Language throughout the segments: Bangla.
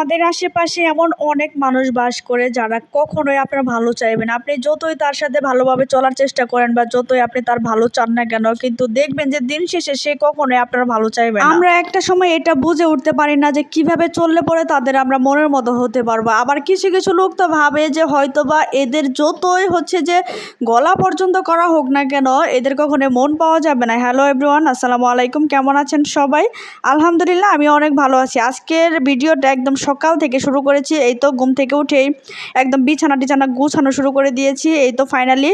আমাদের আশেপাশে এমন অনেক মানুষ বাস করে যারা কখনোই আপনার ভালো চাইবেন আপনি যতই তার সাথে ভালোভাবে চলার চেষ্টা করেন বা যতই আপনি তার ভালো চান না কেন, কিন্তু দেখবেন যে দিন শেষে সে কখনোই আপনার ভালো চাইবে আমরা একটা সময় এটা বুঝে উঠতে পারি না যে কীভাবে চললে পরে তাদের আমরা মনের মতো হতে পারব। আবার কিছু কিছু লোক তো ভাবে যে হয়তো বা এদের যতই হচ্ছে যে গলা পর্যন্ত করা হোক না কেন, এদের কখনো মন পাওয়া যাবে না। হ্যালো এভরিওয়ান আসসালামু আলাইকুম। কেমন আছেন সবাই? আলহামদুলিল্লাহ আমি অনেক ভালো আছি। আজকের ভিডিওটা একদম সকাল থেকে শুরু করেছি। এই তো ঘুম থেকে উঠেই একদম বিছানা টিছানা গুছানো শুরু করে দিয়েছি। এই তো ফাইনালি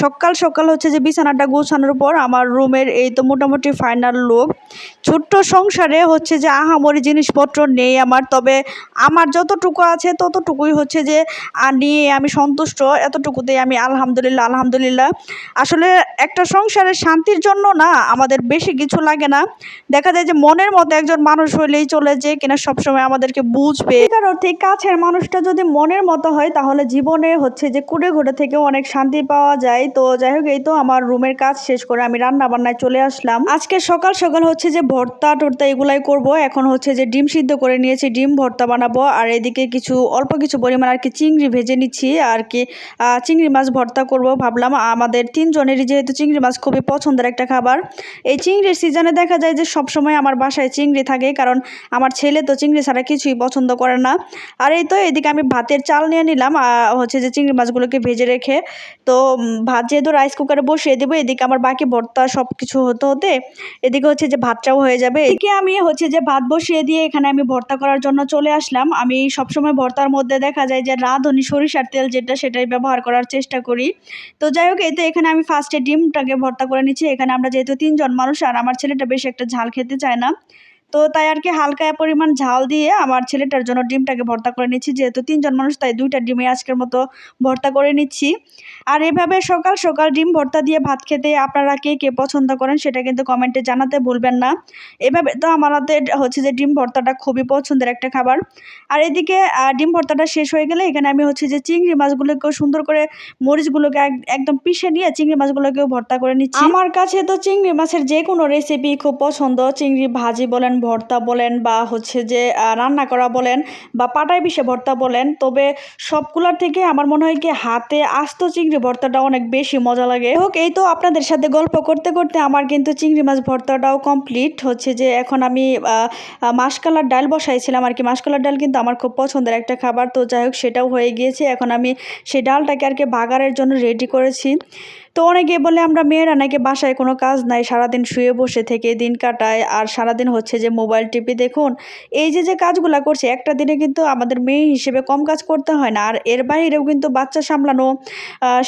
সকাল সকাল হচ্ছে যে বিছানাটা গুছানোর পর আমার রুমের এই তো মোটামুটি ফাইনাল লুক ছোট্ট সংসারে হচ্ছে যে আহামরি জিনিসপত্র নেই আমার, তবে আমার যতটুকু আছে ততটুকুই হচ্ছে যে নিয়ে আমি সন্তুষ্ট। এতটুকুতেই আমি আলহামদুলিল্লাহ আলহামদুলিল্লাহ। আসলে একটা সংসারের শান্তির জন্য না আমাদের বেশি কিছু লাগে না। দেখা যায় যে মনের মতো একজন মানুষ হইলেই চলে যে কিনা সবসময় আমাদেরকে বুঝবে। এটার অর্থে কাছের মানুষটা যদি মনের মতো হয়, তাহলে জীবনে হচ্ছে যে কুড়ে ঘুরে থেকে অনেক শান্তি পাওয়া যায়। তো যাই হোক, এই তো আমার রুমের কাজ শেষ করে আমি রান্না বান্নায় চলে আসলাম। আজকে সকাল সকাল হচ্ছে যে ভর্তা টর্তা এগুলাই করব। এখন হচ্ছে যে ডিম সিদ্ধ করে নিয়েছি, ডিম ভর্তা বানাবো। আর এদিকে কিছু, অল্প কিছু পরিমাণ আর কি চিংড়ি ভেজে নিচ্ছি। আর কি চিংড়ি মাছ ভর্তা করব ভাবলাম। আমাদের তিনজনেরই যেহেতু চিংড়ি মাছ খুবই পছন্দের একটা খাবার, এই চিংড়ির সিজনে দেখা যায় যে সব সময় আমার বাসায় চিংড়ি থাকে। কারণ আমার ছেলে তো চিংড়ি ছাড়া কিছুই পছন্দ করে না। আর এই তো এদিকে আমি ভাতের চাল নিয়ে নিলাম হচ্ছে যে চিংড়ি মাছগুলোকে ভেজে রেখে। তো ভাত যেহেতু রাইস কুকারে বসিয়ে দেবো, এদিকে আমার বাকি ভর্তা সব কিছু হতে হতে এদিকে হচ্ছে যে ভাতটাও হয়ে যাবে। এদিকে আমি হচ্ছে যে ভাত বসিয়ে দিয়ে এখানে আমি ভর্তা করার জন্য চলে আসলাম। আমি সবসময় ভর্তার মধ্যে দেখা যায় যে রাঁধুনি সরিষার তেল যেটা সেটাই ব্যবহার করার চেষ্টা করি। তো যাই হোক এতে এখানে আমি ফার্স্টে ডিমটাকে ভর্তা করে নিচ্ছি। এখানে আমরা যেহেতু তিনজন মানুষ, আর আমার ছেলেটা বেশ একটা ঝাল খেতে চায় না। তো তাই আর কি হালকা পরিমাণ ঝাল দিয়ে আমার ছেলেটার জন্য ডিমটাকে ভর্তা করে নিচ্ছি, যেহেতু তিনজন মানুষ, তাই দুইটা ডিমে আজকের মতো ভর্তা করে নিচ্ছি। আর এভাবে সকাল সকাল ডিম ভর্তা দিয়ে ভাত খেতে আপনারা কে কে পছন্দ করেন সেটা কিন্তু কমেন্টে জানাতে ভুলবেন না। এভাবে তো আমাদের হচ্ছে যে ডিম ভর্তাটা খুবই পছন্দের একটা খাবার। আর এদিকে ডিম ভর্তাটা শেষ হয়ে গেলে এখানে আমি হচ্ছে যে চিংড়ি মাছগুলোকেও সুন্দর করে মরিচগুলোকে এক- একদম পিষে নিয়ে চিংড়ি মাছগুলোকেও ভর্তা করে নিচ্ছি। আমার কাছে তো চিংড়ি মাছের যে কোনো রেসিপি খুব পছন্দ, চিংড়ি ভাজি বলেন ভর্তা বলেন বা হচ্ছে যে রান্না করা বলেন বা পাটায় পিষে ভর্তা বলেন, তবে সবগুলোর থেকে আমার মনে হয় কি হাতে আস্ত চিংড়ি ভর্তাটা অনেক বেশি মজা লাগে। হোক, এই তো আপনাদের সাথে গল্প করতে করতে আমার কিন্তু চিংড়ি মাছ ভর্তাটাও কমপ্লিট হচ্ছে যে, এখন আমি মাসকলার ডাল বসাইছিলাম আর কি। মাসকলার ডাল কিন্তু আমার খুব পছন্দের একটা খাবার, তো যাই হোক সেটাও হয়ে গিয়েছে। এখন আমি সেই ডালটাকে আর কি বাগারের জন্য রেডি করেছি। তো অনেকে বলে আমরা মেয়েরা নাকি বাসায় কোনো কাজ নাই, সারাদিন শুয়ে বসে থেকে দিন কাটায়। আর সারাদিন হচ্ছে যে মোবাইল টিপি, দেখুন, এই যে যে কাজগুলো করছে, একটা দিনে কিন্তু আমাদের মেয়ে হিসেবে কম কাজ করতে হয় না। আর এর বাইরেও কিন্তু বাচ্চা সামলানো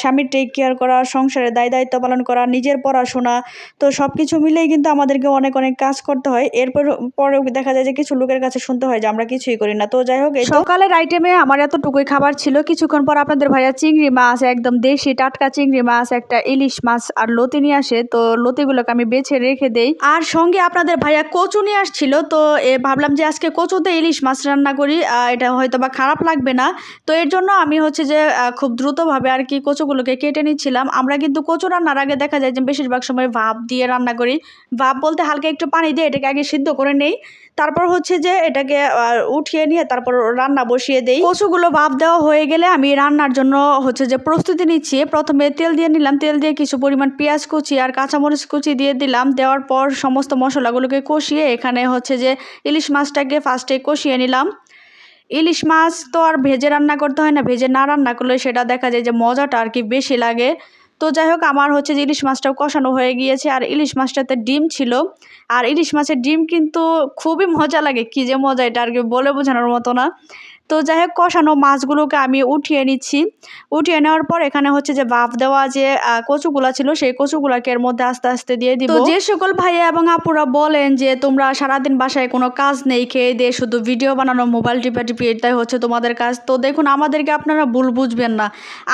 স্বামীর টেক কেয়ার করা, সংসারে দায় দায়িত্ব পালন করা, নিজের পড়াশোনা, তো সব কিছু মিলেই কিন্তু আমাদেরকে অনেক অনেক কাজ করতে হয়। এরপর, পরেও দেখা যায় যে কিছু লোকের কাছে শুনতে হয় যে আমরা কিছুই করি না। তো যাই হোক সকালের আইটেমে আমার এতটুকুই খাবার ছিল। কিছুক্ষণ পর আপনাদের ভাইয়া চিংড়ি মাছ, একদম দেশি টাটকা চিংড়ি মাছ, একটা ইলিশ মাছ আর লতি নিয়ে আসে, তো লতিগুলোকে আমি বেছে রেখে দেই। আর সঙ্গে আপনাদের ভাইয়া কচু নিয়ে আসছিল, তো এ ভাবলাম যে আজকে কচুতে ইলিশ মাছ রান্না করি এটা হয়তো বা খারাপ লাগবে না। তো এর জন্য আমি হচ্ছে যে খুব দ্রুতভাবে আর কি কচুগুলোকে কেটে নিচ্ছিলাম। আমরা কিন্তু কচু রান্নার আগে দেখা যায় যে বেশিরভাগ সময় ভাপ দিয়ে রান্না করি। ভাপ বলতে হালকা একটু পানি দিয়ে এটাকে আগে সিদ্ধ করে নেই। তারপর হচ্ছে যে এটাকে উঠিয়ে নিয়ে তারপর রান্না বসিয়ে দেই। কচুগুলো ভাপ দেওয়া হয়ে গেলে আমি রান্নার জন্য হচ্ছে যে প্রস্তুতি নিচ্ছি। প্রথমে তেল দিয়ে নিলাম তেল দিয়ে কিছু পরিমাণ পেঁয়াজ কুচি আর কাঁচামরিচ কুচি দিয়ে দিলাম। দেওয়ার পর সমস্ত মশলাগুলোকে কষিয়ে এখানে হচ্ছে যে ইলিশ মাছটাকে ফার্স্টে কষিয়ে নিলাম। ইলিশ মাছ তো আর ভেজে রান্না করতে হয় না, ভেজে না রান্না করলে সেটা দেখা যায় যে মজাটা আর কি বেশি লাগে। তো যাই হোক, আমার হচ্ছে যে ইলিশ মাছটাও কষানো হয়ে গিয়েছে আর ইলিশ মাছটাতে ডিম ছিল। আর ইলিশ মাছের ডিম কিন্তু খুবই মজা লাগে, কী যে মজা এটা আর কি বলে বোঝানোর মতো না। তো যাই হোক কষানো মাছগুলোকে আমি উঠিয়ে নিচ্ছি। উঠিয়ে নেওয়ার পর এখানে হচ্ছে যে বাফ দেওয়া যে কচুগুলা ছিল সেই কচুগুলাকে এর মধ্যে আস্তে আস্তে দিয়ে দিব। তো যে সকল ভাইয়া এবং আপুরা বলেন যে তোমরা সারাদিন বাসায় কোনো কাজ নেই খেয়ে দিয়ে শুধু ভিডিও বানানো মোবাইল টিপা টিপি এটাই হচ্ছে তোমাদের কাজ। তো দেখুন আমাদেরকে আপনারা ভুল বুঝবেন না।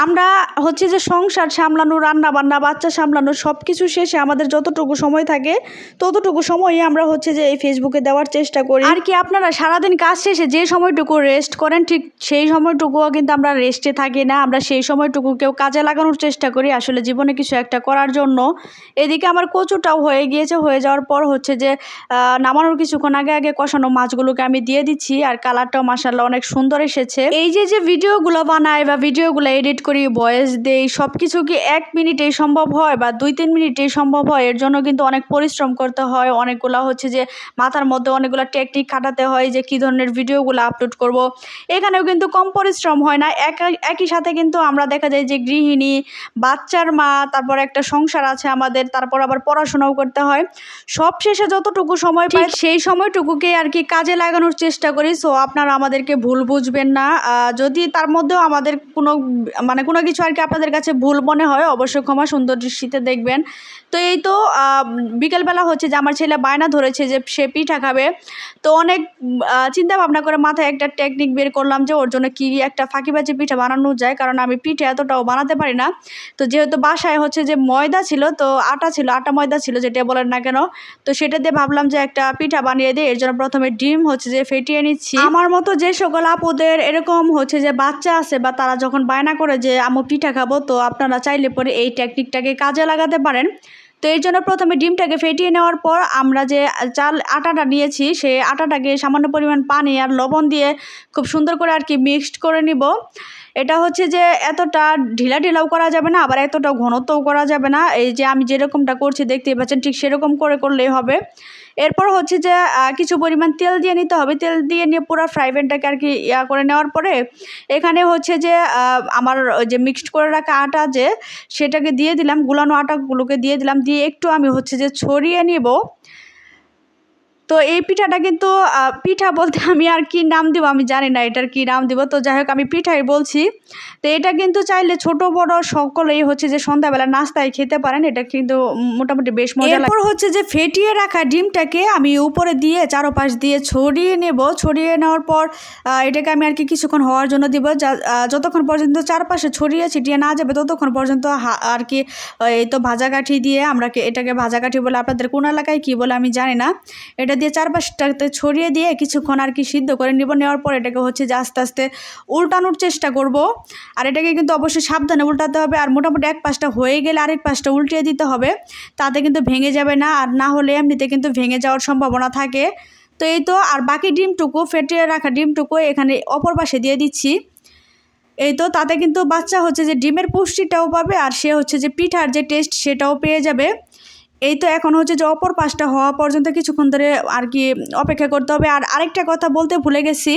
আমরা হচ্ছে যে সংসার সামলানো রান্না বান্না বাচ্চা সামলানো সব কিছু শেষে আমাদের যতটুকু সময় থাকে ততটুকু সময়ই আমরা হচ্ছে যে এই ফেসবুকে দেওয়ার চেষ্টা করি। আর কি আপনারা সারাদিন কাজ শেষে যে সময়টুকু রেস্ট করেন, ঠিক সেই সময়টুকুও কিন্তু আমরা রেস্টে থাকি না। আমরা সেই সময়টুকুকেও কাজে লাগানোর চেষ্টা করি। আসলে জীবনে কিছু একটা করার জন্য। এদিকে আমার কচুটাও হয়ে গিয়েছে। হয়ে যাওয়ার পর হচ্ছে যে নামানোর কিছুক্ষণ আগে আগে কষানো মাছগুলোকে আমি দিয়ে দিচ্ছি আর কালারটাও মাসাল্লাহ অনেক সুন্দর এসেছে। এই যে যে ভিডিওগুলো বানাই বা ভিডিওগুলো এডিট করি ভয়েস দেই সব কিছু কি এক মিনিটেই সম্ভব হয় বা দুই তিন মিনিটেই সম্ভব হয়? এর জন্য কিন্তু অনেক পরিশ্রম করতে হয়। অনেকগুলো হচ্ছে যে, মাথার মধ্যে অনেকগুলো টেকনিক খাটাতে হয় যে, কী ধরনের ভিডিওগুলো আপলোড করব। এখানেও কিন্তু কম পরিশ্রম হয় না। একই সাথে কিন্তু আমরা দেখা যায় যে গৃহিণী বাচ্চার মা তারপর একটা সংসার আছে আমাদের তারপর আবার পড়াশোনাও করতে হয়। সব শেষে যতটুকু সময় পাই সেই সময়টুকুকে আর কি কাজে লাগানোর চেষ্টা করি। সো আপনারা আমাদেরকে ভুল বুঝবেন না। যদি তার মধ্যেও আমাদের কোনো মানে কোনো কিছু আর কি আপনাদের কাছে ভুল মনে হয় অবশ্যই ক্ষমা সুন্দর দৃষ্টিতে দেখবেন। তো এই তো বিকেলবেলা হচ্ছে যে আমার ছেলে বায়না ধরেছে যে সে পিঠা খাবে। তো অনেক চিন্তা ভাবনা করে মাথায় একটা টেকনিক বের করলাম যে ওর জন্য কী একটা ফাঁকিবাজি পিঠা বানানো যায়, কারণ আমি পিঠে এতটাও বানাতে পারি না। তো যেহেতু বাসায় হচ্ছে যে ময়দা ছিল, তো আটা ছিল, আটা ময়দা ছিল যেটা বলেন না কেন, তো সেটা দিয়ে ভাবলাম যে একটা পিঠা বানিয়ে দিই। এর জন্য প্রথমে ডিম হচ্ছে যে ফেটিয়ে নিচ্ছি। আমার মতো যে সকল আপুদের এরকম হচ্ছে যে বাচ্চা আছে বা তারা যখন বায়না করে যে আমু পিঠা খাব, তো আপনারা চাইলে পরে এই টেকনিকটাকে কাজে লাগাতে পারেন। তো এর জন্য প্রথমে ডিমটাকে ফেটিয়ে নেওয়ার পর আমরা যে চাল আটাটা নিয়েছি, সেই আটাটাকে সামান্য পরিমাণ পানি আর লবণ দিয়ে খুব সুন্দর করে আর কি মিক্সড করে নিব। এটা হচ্ছে যে এতটা ঢিলা ঢিলাও করা যাবে না, আবার এতটা ঘনত্বও করা যাবে না। এই যে আমি যেরকমটা করছি, দেখতেই পাচ্ছেন, ঠিক সেরকম করে করলেই হবে। এরপর হচ্ছে যে কিছু পরিমাণ তেল দিয়ে নিতে হবে। তেল দিয়ে নিয়ে পুরো ফ্রাই প্যানটাকে আর কি ইয়া করে নেওয়ার পরে এখানে হচ্ছে যে আমার যে মিক্সড করে রাখা আটা যে, সেটাকে দিয়ে দিলাম। গুলানো আটাগুলোকে দিয়ে দিলাম। দিয়ে একটু আমি হচ্ছে যে ছড়িয়ে নিব। তো এই পিঠাটা কিন্তু পিঠা বলতে আমি আর কি নাম দিব আমি জানি না এটার কি নাম দিব। তো যাই হোক আমি পিঠাই বলছি। তো এটা কিন্তু চাইলে ছোট বড় সকলেই হচ্ছে যে সন্ধ্যাবেলা নাস্তায় খেতে পারেন। এটা কিন্তু মোটামুটি বেশ মজা এরপর হচ্ছে যে ফেটিয়ে রাখা ডিমটাকে আমি উপরে দিয়ে চারোপাশ দিয়ে ছড়িয়ে নেব। ছড়িয়ে নেওয়ার পর এটাকে আমি আর কি কিছুক্ষণ হওয়ার জন্য দিব। যা- যতক্ষণ পর্যন্ত চারপাশে ছড়িয়ে ছিটিয়ে না যাবে ততক্ষণ পর্যন্ত হা- আর কি এই তো ভাজা কাঠি দিয়ে আমরা কি- এটাকে ভাজা কাঠি বলে আপনাদের কোন এলাকায় কী বলে আমি জানি না। এটা দিয়ে চারপাশটাতে ছড়িয়ে দিয়ে কিছুক্ষণ আর কি সিদ্ধ করে নিব। নেওয়ার পর এটাকে হচ্ছে যে আস্তে আস্তে উল্টানোর চেষ্টা করব। আর এটাকে কিন্তু অবশ্যই সাবধানে উল্টাতে হবে। আর মোটামুটি এক পাশটা হয়ে গেলে আরেক পাশটা উল্টিয়ে দিতে হবে। তাতে কিন্তু ভেঙে যাবে না। আর না হলে এমনিতে কিন্তু ভেঙে যাওয়ার সম্ভাবনা থাকে। তো এই তো, আর বাকি ডিমটুকু, ফেটিয়ে রাখা ডিমটুকু এখানে অপর পাশে দিয়ে দিচ্ছি। এই তো, তাতে কিন্তু বাচ্চা হচ্ছে যে ডিমের পুষ্টিটাও পাবে। আর সে হচ্ছে যে পিঠার যে টেস্ট সেটাও পেয়ে যাবে। এই তো এখন হচ্ছে যে অপর পাশটা হওয়া পর্যন্ত কিছুক্ষণ ধরে আর কি অপেক্ষা করতে হবে। আর আরেকটা কথা বলতে ভুলে গেছি,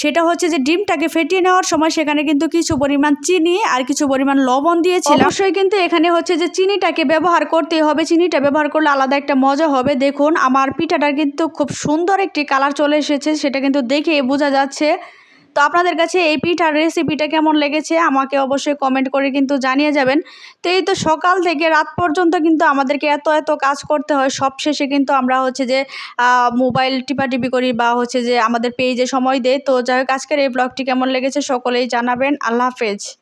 সেটা হচ্ছে যে ডিমটাকে ফেটিয়ে নেওয়ার সময় সেখানে কিন্তু কিছু পরিমাণ চিনি আর কিছু পরিমাণ লবণ দিয়েছিলাম। অবশ্যই কিন্তু এখানে হচ্ছে যে চিনিটাকে ব্যবহার করতেই হবে। চিনিটা ব্যবহার করলে আলাদা একটা মজা হবে। দেখুন, আমার পিঠাটার কিন্তু খুব সুন্দর একটি কালার চলে এসেছে, সেটা কিন্তু দেখে বোঝা যাচ্ছে। তো আপনাদের কাছে এই পিঠার রেসিপিটা কেমন লেগেছে, আমাকে অবশ্যই কমেন্ট করে কিন্তু জানিয়ে যাবেন। তো এই তো সকাল থেকে রাত পর্যন্ত কিন্তু আমাদেরকে এত এত কাজ করতে হয়। সব শেষে কিন্তু আমরা হচ্ছে যে মোবাইল টিপাটিপি করি বা হচ্ছে যে আমাদের পেজে সময় দেয় তো যাই হোক, আজকের এই ব্লগটি কেমন লেগেছে সকলেই জানাবেন। আল্লাহ হাফেজ।